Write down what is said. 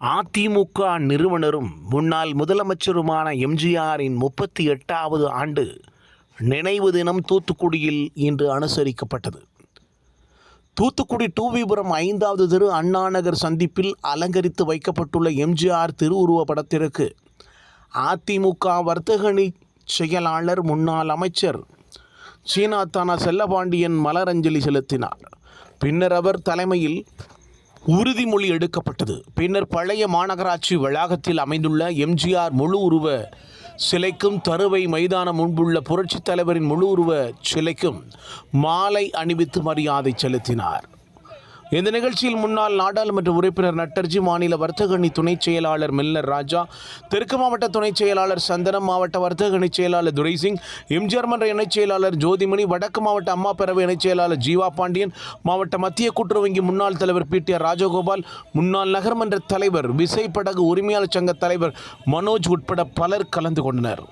அதிமுக நிறுவனரும் முன்னாள் முதலமைச்சருமான எம்ஜிஆரின் முப்பத்தி எட்டாவது ஆண்டு நினைவு தினம் தூத்துக்குடியில் இன்று அனுசரிக்கப்பட்டது. தூத்துக்குடி டூவிபுரம் ஐந்தாவது தெரு அண்ணாநகர் சந்திப்பில் அலங்கரித்து வைக்கப்பட்டுள்ள எம்ஜிஆர் திருவுருவ படத்திற்கு அதிமுக வர்த்தகணி செயலாளர் முன்னாள் அமைச்சர் சீனாத்தானா செல்லபாண்டியன் மலரஞ்சலி செலுத்தினார். பின்னர் அவர் தலைமையில் உறுதிமொழி எடுக்கப்பட்டது. பின்னர் பழைய மாநகராட்சி வளாகத்தில் அமைந்துள்ள எம்ஜிஆர் முழு உருவ சிலைக்கும் தருவை மைதானம் முன்புள்ள புரட்சித் தலைவரின் முழு உருவ சிலைக்கும் மாலை அணிவித்து மரியாதை செலுத்தினார். இந்த நிகழ்ச்சியில் முன்னாள் நாடாளுமன்ற உறுப்பினர் நட்டர்ஜி மாநில வர்த்தகணி துணைச் செயலாளர் மில்லர் ராஜா தெற்கு மாவட்ட துணைச் செயலாளர் சந்தனம் மாவட்ட வர்த்தகணி செயலாளர் துரைசிங் எம்ஜிஆர் மன்ற இணைச் செயலாளர் ஜோதிமணி வடக்கு மாவட்ட அம்மா பேரவை இணைச் செயலாளர் ஜீவா பாண்டியன் மாவட்ட மத்திய கூட்டுறவு வங்கி முன்னாள் தலைவர் பி. டி. ஆர். ராஜகோபால் முன்னாள் நகர்மன்ற தலைவர் விசை படகு உரிமையாளர் சங்க தலைவர் மனோஜ் உட்பட பலர் கலந்து கொண்டனர்.